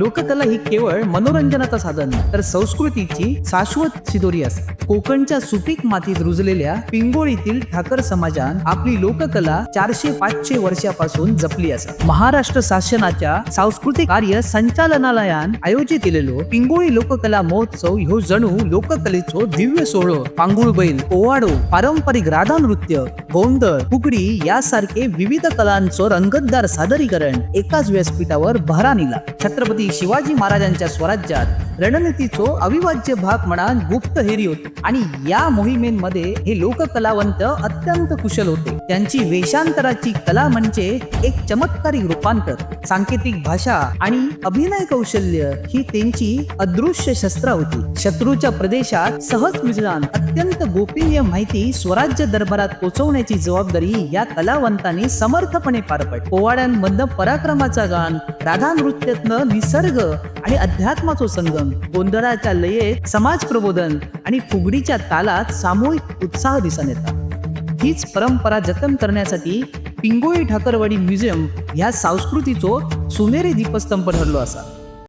लोककला ही केवळ मनोरंजनाचा साधन तर संस्कृतीची शाश्वत शिदोरी असते. कोकणच्या सुपीक मातीत रुजलेल्या पिंगोळीतील ठाकर समाजान आपली लोककला चारशे पाचशे वर्षापासून जपली असत महाराष्ट्र शासनाच्या सांस्कृतिक कार्य संचालनालयान आयोजित केलेलो पिंगोळी लोककला महोत्सव ह्यो जणू लोककलेचो दिव्य सोहळो पांगुळ बैल ओवाडो पारंपरिक राधा नृत्य गोंधळ फुगडी यासारखे विविध कलांचं रंगतदार सादरीकरण एकाच व्यासपीठावर भरा निला छत्रपती शिवाजी महाराजांच्या स्वराज्यात रणनीतीचो अविभाज्य भाग म्हणा गुप्तहेरी होती. आणि या मोहिमेमध्ये हे लोककलावंत अत्यंत कुशल होते. त्यांची वेशांतराची कला म्हणजे एक चमत्कारिक रूपांतर सांकेतिक भाषा आणि अभिनय कौशल्य ही त्यांची अदृश्य शस्त्र होती. शत्रूच्या प्रदेशात सहज मिळून अत्यंत गोपनीय माहिती स्वराज्य दरबारात पोहोचवण्याची जबाबदारी या कलावंतांनी समर्थपणे पार पडली. पोवाड्यांमधनं पराक्रमाचा गाण राधा नृत्यातनं निसर्ग आणि अध्यात्माचो संगम गोंधळाच्या लयेत समाज प्रबोधन आणि फुगडीच्या तालात सामूहिक उत्साह दिसून येतात. हीच परंपरा जतन करण्यासाठी पिंगोळी ठाकरवाडी म्युझियम ह्या संस्कृतीचो सुनेरी दीपस्तंभ ठरलो असा